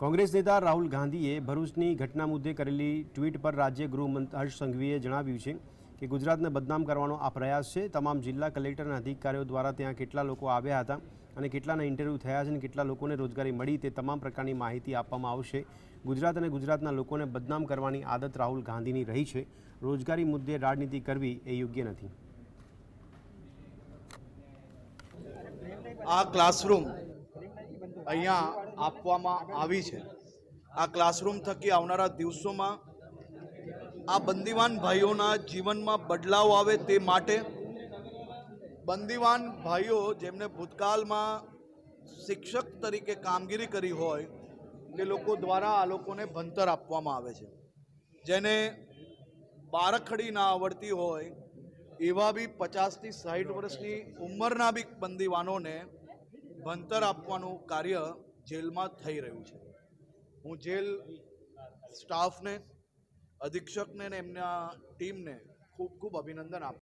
કોંગ્રેસ નેતા રાહુલ ગાંધીએ ભરૂચની ઘટના મુદ્દે કરેલી ટ્વીટ પર રાજ્ય ગૃહમંત્રી હર્ષ સંઘવીએ જણાવ્યું છે કે ગુજરાતને બદનામ કરવાનો આ પ્રયાસ છે. તમામ જિલ્લા કલેક્ટરના અધિકારીઓ દ્વારા ત્યાં કેટલા લોકો આવ્યા હતા અને કેટલાના ઇન્ટરવ્યૂ થયા છે અને કેટલા લોકોને રોજગારી મળી તે તમામ પ્રકારની માહિતી આપવામાં આવશે. ગુજરાત અને ગુજરાતના લોકોને બદનામ કરવાની આદત રાહુલ ગાંધીની રહી છે. રોજગારી મુદ્દે રાજનીતિ કરવી એ યોગ્ય નથી. આ ક્લાસરૂમ અહીંયા આપવામાં આવી છે. આ ક્લાસરૂમ થકી આવનારા દિવસોમાં આ બંદીવાન ભાઈઓના જીવનમાં બદલાવ આવે તે માટે બંદીવાન ભાઈઓ જેમને ભૂતકાળમાં શિક્ષક તરીકે કામગીરી કરી હોય, તે લોકો દ્વારા આ લોકોને ભણતર આપવામાં આવે છે. જેને બારખડી ના આવડતી હોય, એવા બી પચાસથી સાઠ વર્ષની ઉંમરના બી બંદીવાનોને ભણતર આપવાનું કાર્ય જેલમાં થઈ રહ્યું છે. હું જેલ સ્ટાફને, અધિક્ષકને અને એમના ટીમને ખૂબ ખૂબ અભિનંદન આપું